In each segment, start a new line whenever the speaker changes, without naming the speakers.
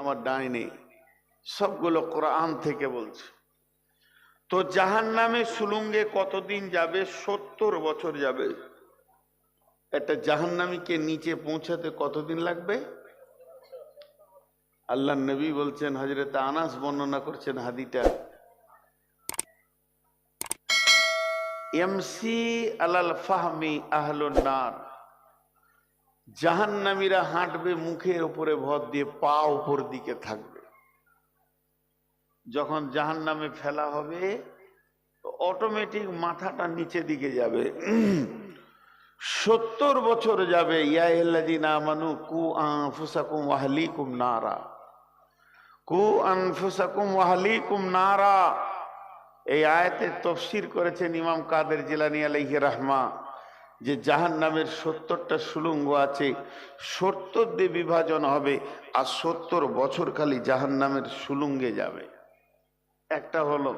আমার ডাইনে সবগুলো কোরআন থেকে বলছে। তো জাহান নামে সুলুঙ্গে কতদিন যাবে? সত্তর বছর যাবে। একটা জাহান্নামীকে নিচে পৌঁছাতে কতদিন লাগবে? আল্লাহ নবী বলছেন হজরত আনাস বর্ণনা করছেন হাদিটা। এমসি আলাল ফাহমি আহলুন নার। জাহান্নামীরা হাঁটবে মুখের উপরে ভর দিয়ে পা উপর দিকে থাকবে। যখন জাহান্নামে ফেলা হবে অটোমেটিক মাথাটা নিচে দিকে যাবে। সত্তর বছর যাবে মানু কু আনফুসাকুম ওয়াহলিকুম নারা। কু আনফুসাকুম ওয়াহলিকুম নারা। এই আয়াতে তফসির করেছেন ইমাম কাদের জিলানি আলাইহি রাহমা। যে জাহান নামের সত্তরটা সুলুঙ্গ আছে, সত্তর দিয়ে বিভাজন হবে আর সত্তর বছর খালি জাহান নামের সুলুঙ্গে যাবে। একটা হলো।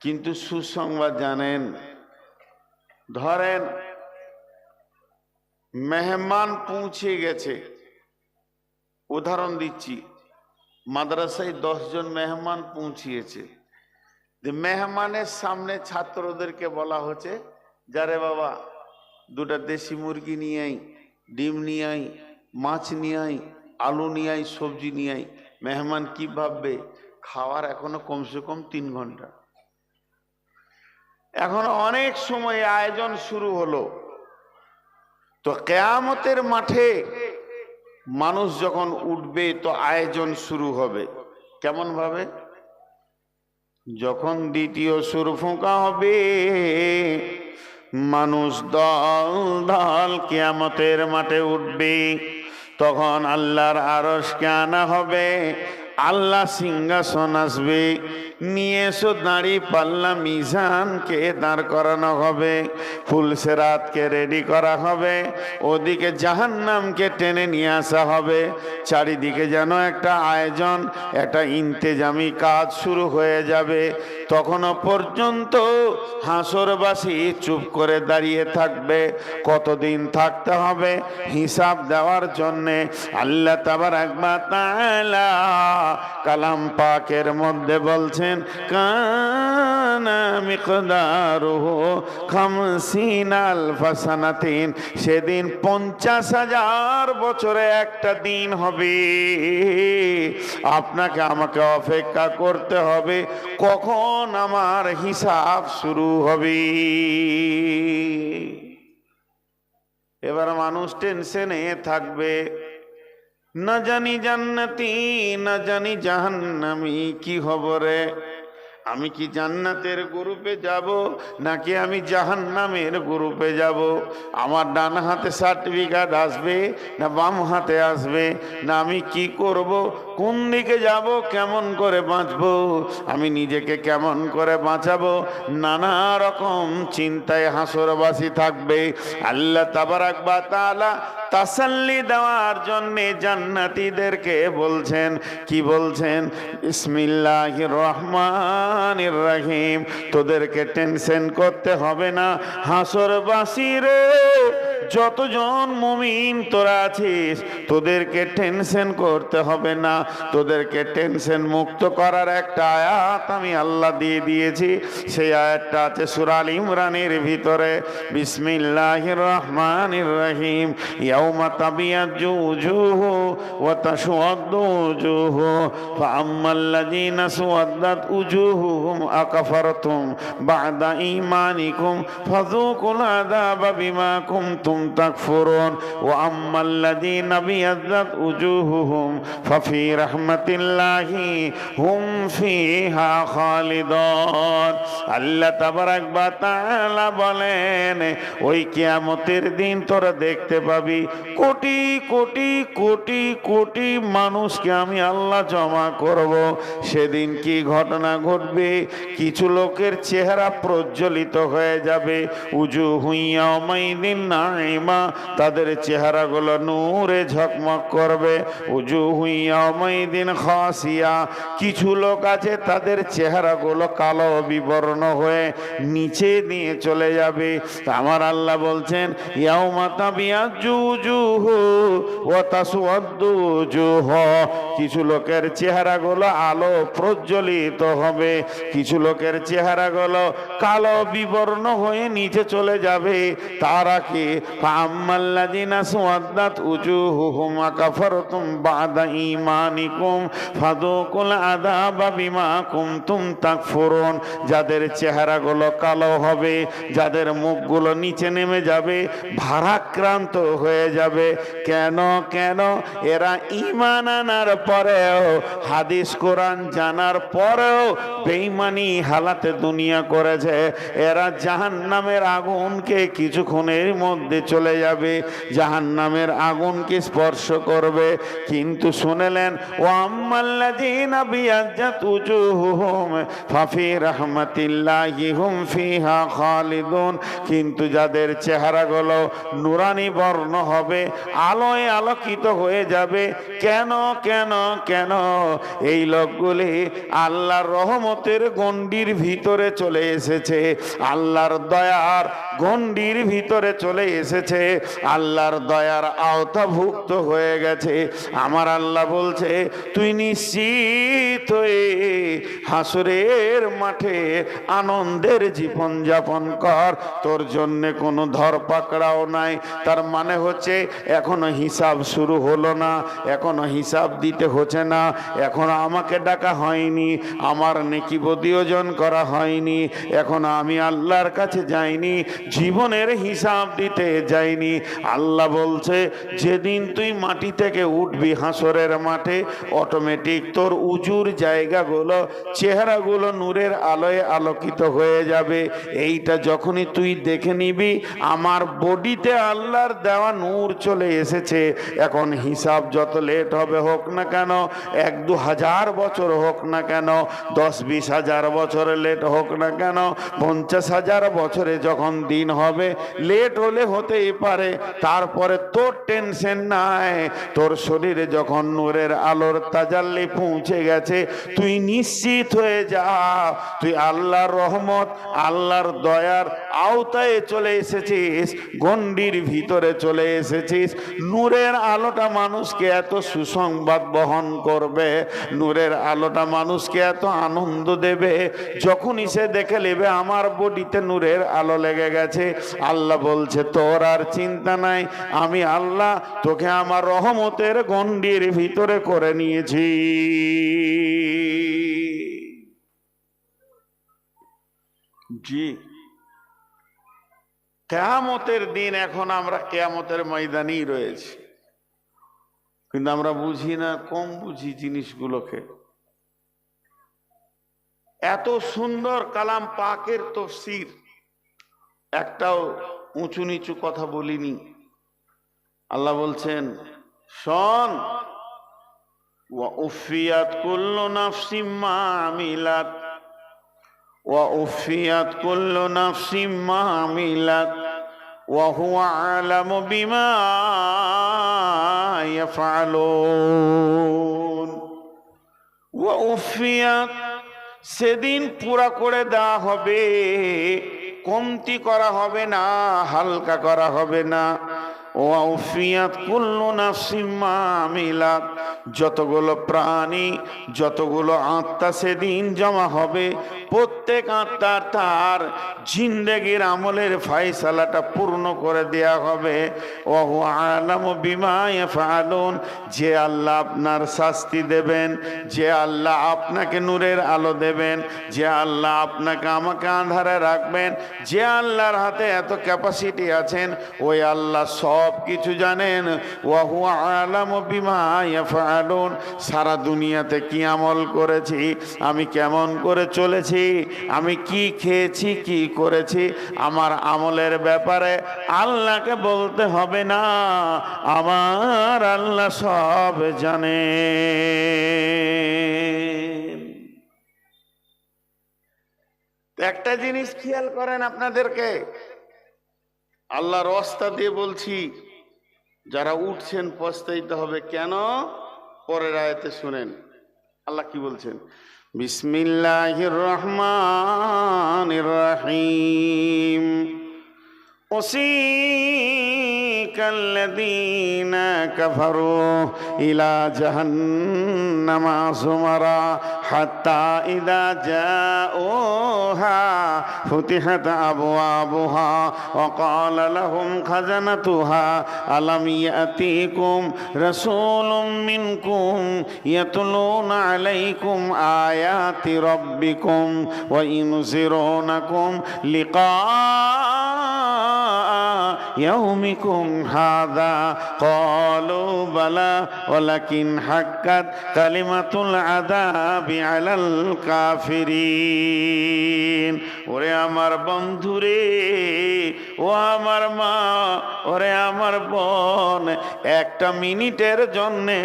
কিন্তু সুসংবাদ জানেন, ধরেন মেহমান পৌঁছে গেছে। উদাহরণ দিচ্ছি, মাদ্রাসায় দশজন মেহমান পৌঁছিয়েছে। মেহমানের সামনে ছাত্রদেরকে বলা হচ্ছে যারে বাবা দুটা দেশি মুরগি নিয়ে আই ডিম নিয়ে আই মাছ নিয়ে আই আলু নিয়ে আই সবজি নিয়ে আই মেহমান কি ভাববে? খাওয়ার এখনও কমসে কম তিন ঘণ্টা। এখন অনেক সময় আয়োজন শুরু হলো। তো কেয়ামতের মাঠে মানুষ যখন উঠবে তো আয়োজন শুরু হবে। কেমন ভাবে? যখন দ্বিতীয় সুর ফোঁকা হবে মানুষ দল দল কেয়ামতের মাঠে উঠবে। তখন আল্লাহর আরসকে আনা হবে। আল্লাহ সিংহাসন আসবে। নিয়ে এসো দাঁড়ি পাল্লা মিজানকে দাঁড় করানো হবে। ফুলসেরাতকে রেডি করা হবে। ওদিকে জাহান্নামকে টেনে নিয়ে আসা হবে। চারিদিকে যেন একটা আয়োজন, একটা ইন্তেজামি কাজ শুরু হয়ে যাবে। তখনও পর্যন্ত হাসরবাসী চুপ করে দাঁড়িয়ে থাকবে। কতদিন থাকতে হবে হিসাব দেওয়ার জন্যে আল্লাহ তাবার একবার কালাম পাকের মধ্যে বলছেন, কানা সেদিন পঞ্চাশ হাজার বছরে একটা দিন হবে। আপনাকে আমাকে অপেক্ষা করতে হবে। কখন আমার হিসাব শুরু হবে? এবার মানুষ টেনশনে থাকবে। না জানি জান্নাতি, না জানি জাহান্নামি, কি খবরে? আমি কি জান্নাতের গ্রুপে যাব, নাকি আমি জাহান্নামের গ্রুপে যাব? আমার ডান হাতে সার্টিফিকেট আসবে, না বাম হাতে আসবে? না আমি কি করব? কোন দিকে যাব? কেমন করে বাঁচব? আমি নিজেকে কেমন করে বাঁচাবো? নানা রকম চিন্তায় হাসরবাসী থাকবে। আল্লাহ তাবারাক বা তাআলা তাসাল্লি দেওয়ার জন্যে জান্নাতীদেরকে বলছেন, কি বলছেন? ইসমিল্লাহির রহমানির রাহিম। তোদেরকে টেনশন করতে হবে না। হাসরবাসী রে যতজন মুমিন তোরা আছিস, তোদেরকে টেনশন করতে হবে না। তোদেরকে টেনশন মুক্ত করার একটা আয়াত আমি আল্লাহ দিয়ে দিয়েছি। সেই আয়াতটা আছে সুরাল ইমরানের ভিতরে। বিসমিল্লাহির রহমানির রহিম। ইয়াউমা তাবিয়াজ্জু উজুহু ওয়া তাসওয়াদ্দু উজুহু। ফাআম্মাল্লাযীনা সুওয়াদ্দাত উজুহুহুম আকাফারতুম বা'দা ঈমানিকুম ফাযুকুল আযাবা বিমা কুনতুম তাকফুরুন ওয়া আম্মাল্লাযীনা বিয়াদ্দাত উজুহুহুম ফাফি রাহমাতিল্লাহি হুম ফিহা খালিদুন। আল্লাহ তাবারাক ওয়া তাআলা বলেন, ওই কিয়ামতের দিন তোরা দেখতে পাবি কোটি কোটি কোটি কোটি মানুষকে আমি আল্লাহ জমা করব। সেদিন কি ঘটনা ঘটবে? কিছু লোকের চেহারা প্রজ্বলিত হয়ে যাবে। উজু হুইয়া মাইদিন না নাইমা তাদের চেহারাগুলো নূরে ঝকমক করবে। উজু হুইয়া দিন খাসিয়া, কিছু লোক আছে, তাদের চেহারাগুলো কালো বিবর্ণ হয়ে নিচে নিয়ে চলে যাবে। আমার আল্লাহ বলছেন উজুহ। কিছু লোকের চেহারাগুলো আলো প্রজ্বলিত হবে, কিছু লোকের চেহারাগুলো কালো বিবর্ণ হয়ে নিচে চলে যাবে। তারা কি বিমা কুনতুম তাকফুরুন। যাদের চেহারাগুলো কালো হবে, যাদের মুখগুলো নিচে নেমে যাবে, ভারাক্রান্ত হয়ে যাবে। কেন কেন? এরা ইমান আনার পরেও, হাদিস কোরআন জানার পরেও বেইমানি হালাতে দুনিয়া করেছে। এরা জাহান্নামের আগুনকে কিছুক্ষণের মধ্যে চলে যাবে, জাহান্নামের আগুনকে স্পর্শ করবে। কিন্তু শুনেলেন, ও কিন্তু যাদের চেহারাগুলো নুরানি বর্ণ হবে, আলোয় আলোকিত হয়ে যাবে। কেন কেন কেন? এই লোকগুলি আল্লাহর রহমতের গণ্ডির ভিতরে চলে এসেছে। আল্লাহর দয়ার গণ্ডির ভিতরে চলে এসেছে। আল্লাহর দয়ার আওতাভুক্ত হয়ে গেছে। আমার আল্লাহ বলছে, তুই নিশ্চিত হয়ে হাসুরের মাঠে আনন্দের জীবন যাপন কর। তোর জন্য কোনো ধরপাকড়াও নাই। তার মানে হচ্ছে, এখনও হিসাব শুরু হলো না, এখনও হিসাব দিতে হচ্ছে না। এখনও আমাকে ডাকা হয়নি, আমার নেকি বদিয়োজন করা হয়নি। এখন আমি আল্লাহর কাছে যাইনি। জীবনের হিসাব দিতে যাইনি। আল্লাহ বলছে, যেদিন তুই মাটি থেকে উঠবি হাসরের মাঠে অটোমেটিক তোর উজুর জায়গাগুলো, চেহারাগুলো নূরের আলোয় আলোকিত হয়ে যাবে। এইটা যখনই তুই দেখে নিবি, আমার বডিতে আল্লাহর দেওয়া নূর চলে এসেছে। এখন হিসাব যত লেট হবে হোক না কেন, এক দু হাজার বছর হোক না কেন, দশ বিশ হাজার বছর লেট হোক না কেন, পঞ্চাশ হাজার বছরে যখন দিন হবে। লেট হলে হতেই পারে, তারপরে তোর টেনশন নাই। তোর শরীরে যখন নূরের আলোর তাজাল্লি পৌঁছে গেছে, তুই নিশ্চিত হয়ে যা। তুই আল্লাহর রহমত, আল্লাহর দয়ার আওতায় চলে এসেছিস, গণ্ডির ভিতরে চলে এসেছিস। নূরের আলোটা মানুষকে এত সুসংবাদ বহন করবে, নূরের আলোটা মানুষকে এত আনন্দ দেবে, যখনই সে দেখে নেবে, আমার বডিতে নূরের আলো লেগে গেছে। আল্লাহ বলছে, তোর আর চিন্তা নাই, আমি আল্লাহ তোকে আমার রহমতের গণ্ডির ভিতরে করে নিয়েছি। জি। কেয়ামতের দিন এখন আমরা কেয়ামতের ময়দানেই রয়েছি। কিন্তু আমরা বুঝি না, কম বুঝি জিনিসগুলোকে। এত সুন্দর কালাম পাকের তফসির। একটাও উঁচু নিচু কথা বলিনি। আল্লাহ বলছেন, শন, ওয়া উফিয়াত করল নাফসিম মা আমিলাত, ওয়া ওয়া ওয়া সেদিন পুরা করে দেওয়া হবে। কমতি করা হবে না হালকা করা হবে না। যতগুলো প্রাণী, যতগুলো আত্মা সেদিন জমা হবে, প্রত্যেক আত্মার তার জিন্দেগির আমলের ফাইসালাটা পূর্ণ করে দেয়া হবে। ওহু আলাম বিমায় ফালুন যে আল্লাহ আপনার শাস্তি দেবেন, যে আল্লাহ আপনাকে নূরের আলো দেবেন, যে আল্লাহ আপনাকে আমাকে আধারে রাখবেন, যে আল্লাহর হাতে এত ক্যাপাসিটি আছেন, ওই আল্লাহ সব কিছু জানেন। ওয়াহু আলাম বিমায় ফালুন সারা দুনিয়াতে কি আমল করেছি? আমি কেমন করে চলেছি? আমি কি খেয়েছি, কি করেছি? আমার আমলের ব্যাপারে আল্লাহকে বলতে হবে না। আমার আল্লাহ সব জানে একটা জিনিস খেয়াল করেন আপনাদেরকে। আল্লাহর রাস্তা দিয়ে বলছি যারা উঠছেন পস্তাইতে হবে কেন পরের আয়াতে শুনেন আল্লাহ কি বলছেন বিসমিল্লাহির রহমানির রহিম أسيك الذين كفروا إلى جهنم زمرا حتى إذا جاءوها فتحت أبوابها وقال لهم خزنتها ألم يأتيكم رسول منكم يتلون عليكم آيات ربكم وينذرونكم لقاء يومكم هذا قالوا بلى ولكن حقت كلمة العذاب على الكافرين ওরে আমার বন্ধুরে ও আমার মা ওরে আমার বোন একটা মিনিটের জন্যে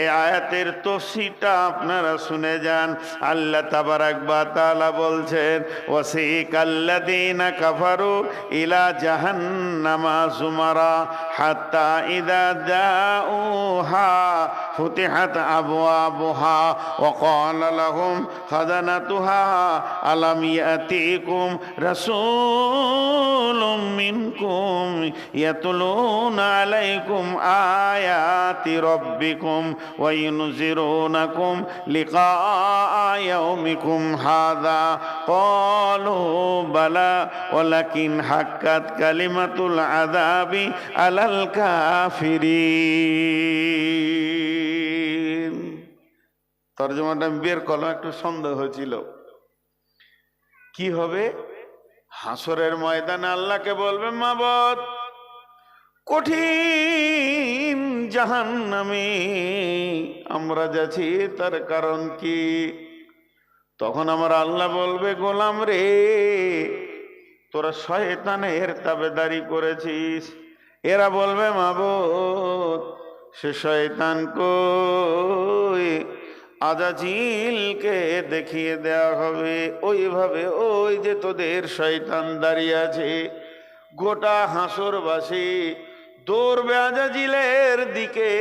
এই আয়াতের তফসিটা আপনারা শুনে যান আল্লাহ তাবারাক বা তাআলা বলছেন ওয়াসিক আল্লাযীনা কাফারু ইলা জাহান্নামা إنما زمرا حتى إذا داؤوها فتحت أبوابها وقال لهم خزنتها ألم يأتيكم رسول منكم يتلون عليكم آيات ربكم وينذرونكم لقاء يومكم هذا ক্বালু বালা ওয়ালাকিন হাক্কাত কালিমাতুল আযাবি আলাল কাফিরিন তর্জমাটা বের করলাম, একটু সন্দেহ হয়েছিল। কি হবে? হাসরের ময়দানে আল্লাহকে বলবে মাবত কঠিন জাহান নামে আমরা যাচ্ছি, তার কারণ কি? তখন আমার আল্লাহ বলবে, গোলাম রে, তোরা শয়তানের তাবেদারি করেছিস। এরা বলবে মাবত সে শয়তান কই? আজাজিলকে দেখিয়ে দেওয়া হবে। ওইভাবে ওই যে তোদের শয়তান দাঁড়িয়ে আছে, গোটা হাসরবাসী দৌড়বে আজাজিলের দিকে।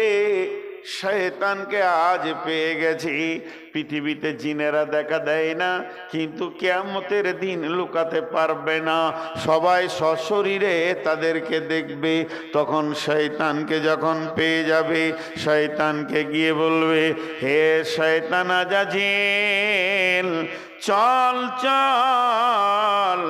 শয়তানকে আজ পেয়ে গেছি। পৃথিবীতে জিনেরা দেখা দেয় না, কিন্তু কেয়ামতের দিন লুকাতে পারবে না। সবাই সশরীরে তাদেরকে দেখবে, তখন শয়তানকে যখন পেয়ে যাবে, শয়তানকে গিয়ে বলবে, হে শয়তান আজাজিল, চল চল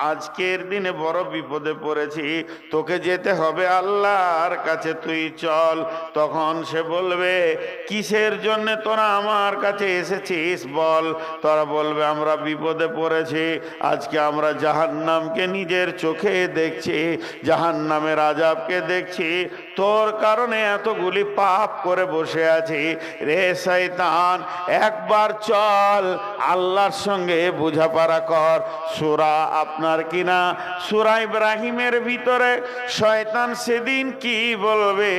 আজকের দিনে বড় বিপদে পড়েছি। তোকে যেতে হবে আল্লাহর কাছে, তুই চল। তখন সে বলবে, কিসের জন্য তোরা আমার কাছে এসেছিস? বল। তোরা বলবে, আমরা বিপদে পড়েছি। আজকে আমরা জাহান্নামকে নিজের চোখে দেখছি, জাহান্নামের আজাবকে দেখছি। তোর কারণে এতগুলি পাপ করে বসে আছি। রে শয়তান, একবার চল। আল্লাহর সঙ্গে বোঝাপড়া কর। সুরা আপনার আপনার কিনা? সুরা ইব্রাহিমের ভিতরে শয়তান সেদিন কি বলবে?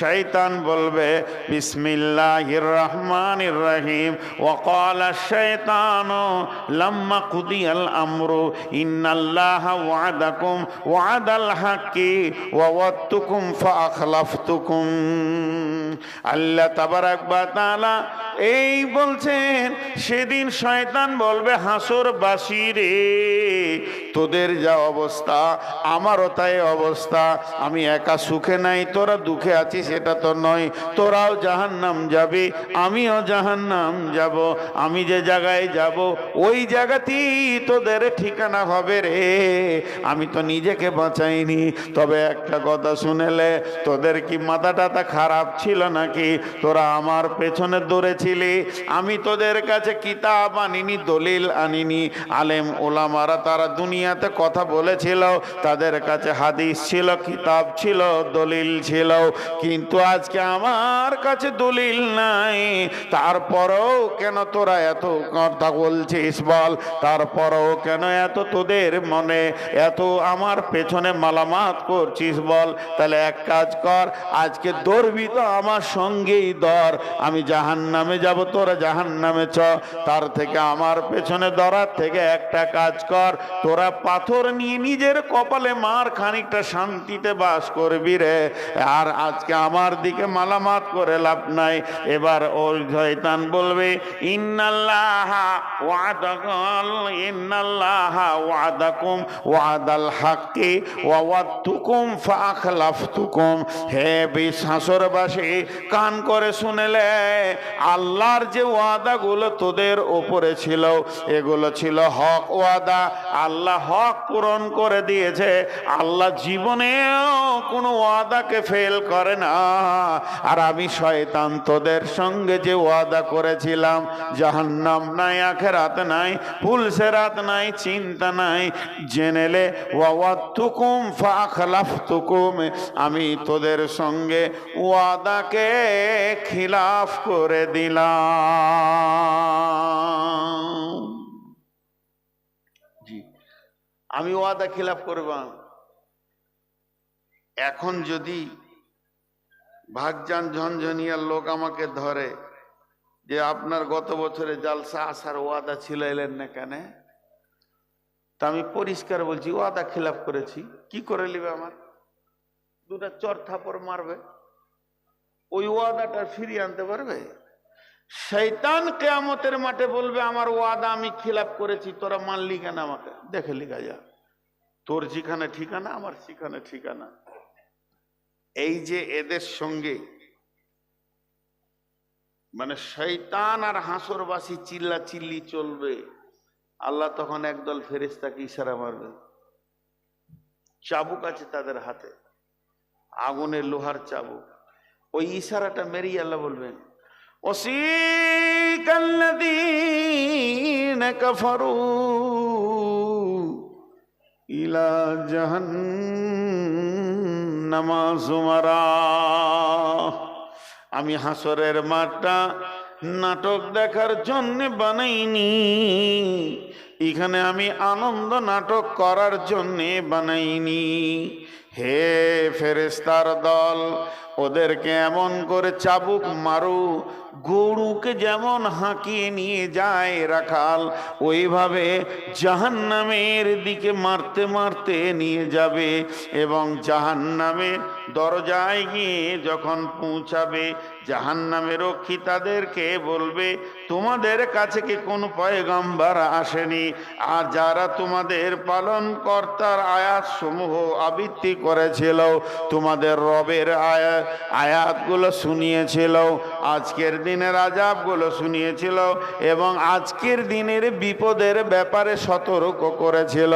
শয়তান বলবে, বিসমিল্লাহির রহমানির রহিম। ওয়াকালা শয়তানু, লম্মা কুদিয়াল আমরু। ইন্নাল্লাহ ওয়াদাকুম, ওয়াদাল হাকি ওয়াওয়াদতুকুম ফাখলাফতুকুম আল্লাহ তাবারাক ওয়া তাআলা এই বলছেন, সেদিন শয়তান বলবে, হাসর বাসিরে তোদের যা অবস্থা, আমারও তাই অবস্থা। আমি একা সুখে নাই, তোরা দুঃখে আছিস, সেটা তো নয়। তোরাও জাহান্নাম যাবে, আমিও জাহান্নাম যাব। আমি যে জায়গায় যাব, ওই জায়গাতেই তোদের ঠিকানা হবে রে। আমি তো নিজেকে বাঁচাইনি, তবে একটা কথা শুনেলে, তোদের কি মাথা টাথা খারাপ ছিল নাকি? তোরা আমার পেছনে দৌড়েছিলি, আমি তোদের কাছে কিতাব আনিনি, দলিল আনিনি। আলেম ওলামারা তারা দুনিয়াতে কথা বলেছিল, তাদের কাছে হাদিস ছিল, কিতাব ছিল, দলিল ছিল। কিন্তু আজকে আমার কাছে দলিল নাই। তারপরেও কেন তোরা এত কথা বলছিস বল? তারপরেও কেন এত তোদের মনে এত আমার পেছনে মালামাত করছিস বল? তাহলে এক কাজ কর, আজকে দৌড়বি তো আমার সঙ্গেই দর আমি জাহান নামে যাব, তোরা জাহান নামে চ। তার থেকে আমার পেছনে দরার থেকে একটা কাজ কর, তোরা পাথর নিয়ে নিজের কপালে মার খানিকটা শান্তিতে বাস করবি রে। আর আজকে আমার দিকে মালামাত করে লাভ নাই। এবার ওই শয়তান বলবে ওয়াদাকাল ওয়াদাকুম, ওয়াদাল হাক্কি ফাখলাফতুকুম। হে বিশ্বাসরবাসী, কান করে শুনেলে, আল্লাহর যে ওয়াদাগুলো তোদের ওপরে ছিল, এগুলো ছিল হক ওয়াদা। আল্লাহ হক পূরণ করে দিয়েছে। আল্লাহ জীবনেও কোনো ওয়াদাকে ফেল করে না। আর আমি শয়তান তোদের সঙ্গে যে ওয়াদা করেছিলাম, জাহান্নাম নাই, আখেরাত নাই, ফুলসেরাত নাই, চিন্তা নাই জেনেলে ওয়াওয়াতুকুম ফাখলাফতুকুম, আমি তোদের সঙ্গে ওয়াদাকে খিলাফ করে দিলাম। আমি ওয়াদা খিলাফ করবাম এখন যদি ভাগজান ঝনঝনিয়ার লোক আমাকে ধরে যে আপনার গত বছরে জালসা আসার ওয়াদা ছিল এলেন না কেন? তা আমি পরিষ্কার বলছি, ওয়াদা খিলাফ করেছি। কি করে নিবে আমার? দুটা চর থাপড় মারবে। ওই ওয়াদাটা ফিরিয়ে আনতে পারবে? শৈতান কেয়ামতের মাঠে বলবে, আমার ওয়াদা আমি খিলাফ করেছি, তোরা মানলি কেন আমাকে? দেখে লিখা যা। তোর যেখানে ঠিকানা, আমার সেখানে ঠিকানা। এই যে এদের সঙ্গে মানে শৈতান আর হাসরবাসী চিল্লা চিল্লি চলবে, আল্লাহ তখন একদল ফেরেস্তাকে ইশারা মারবে, চাবুক আছে তাদের হাতে, আগুনের লোহার চাবুক। ওই ইশারাটা মেরিয়ে আল্লাহ বলবেন وسيق الذين كفروا إلى جهنم زمرا আমি হাসরের মাঠটা নাটক দেখার জন্য বানাইনি এখানে আমি আনন্দ নাটক করার জন্যে বানাইনি হে ফেরেস্তার দল, ওদেরকে এমন করে চাবুক মারু, গরুকে যেমন হাঁকিয়ে নিয়ে যায় রাখাল, ওইভাবে জাহান্নামের দিকে মারতে মারতে নিয়ে যাবে এবং জাহান্নামের দরজায় গিয়ে যখন পৌঁছাবে জাহান্নামের রক্ষী তাদেরকে বলবে, তোমাদের কাছে কি কোনো পয়গম্বর আসেনি? আর যারা তোমাদের পালন কর্তার আয়াত সমূহ আবৃত্তি করেছিল, তোমাদের রবের আয়া, আয়াতগুলো শুনিয়েছিল, আজকের দিনের আজাবগুলো শুনিয়েছিল এবং আজকের দিনের বিপদের ব্যাপারে সতর্ক করেছিল।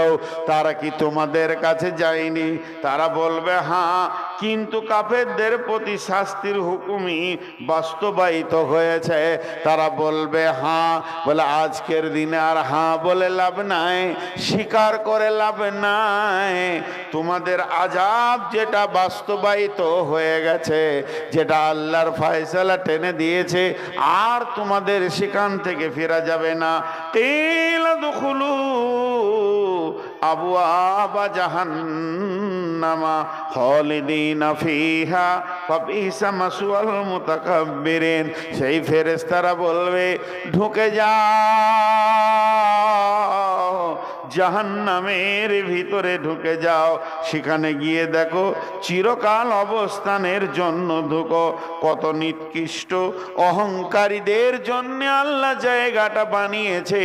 তারা কি তোমাদের কাছে যায়নি? তারা বলবে হ্যাঁ কিন্তু কাফেরদের প্রতি শাস্তির হুকুমই বাস্তবায়িত হয়েছে। তারা বলবে হ্যাঁ বলে, আজকের দিনে আর হ্যাঁ বলে লাভ নাই, স্বীকার করে লাভ নাই। তোমাদের আজাব যেটা বাস্তবায়িত হয়ে গেছে, যেটা আল্লাহর ফয়সালা টেনে দিয়েছে, আর তোমাদের সেখান থেকে ফেরা যাবে না। তেল দুখুলু আবু আবা জাহান্নামা খালিদিনা ফিহা ফাবিসা মাসওয়াল মুতাকাব্বিরিন সেই ফেরেশতারা বলবে ঢুকে যাও। জাহান্নামের ভিতরে ঢুকে যাও। সেখানে গিয়ে দেখো চিরকাল অবস্থানের জন্য ঢুকো। কত নিকৃষ্ট অহংকারীদের জন্য আল্লাহ জায়গাটা বানিয়েছে।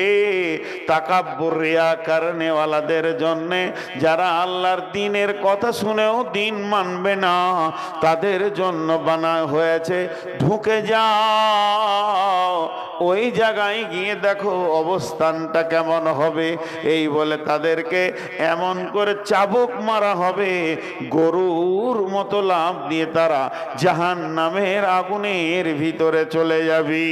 তাকাব্বর রিয়াকার নেওয়ালাদের জন্যে যারা আল্লাহর দিনের কথা শুনেও দিন মানবে না, তাদের জন্য বানা হয়েছে। ঢুকে যাও। ওই জায়গায় গিয়ে দেখো অবস্থানটা কেমন হবে। এই বলে তাদেরকে এমন করে চাবুক মারা হবে। গরুর মতো লাভ দিয়ে তারা জাহান নামের আগুনের ভিতরে চলে যাবি।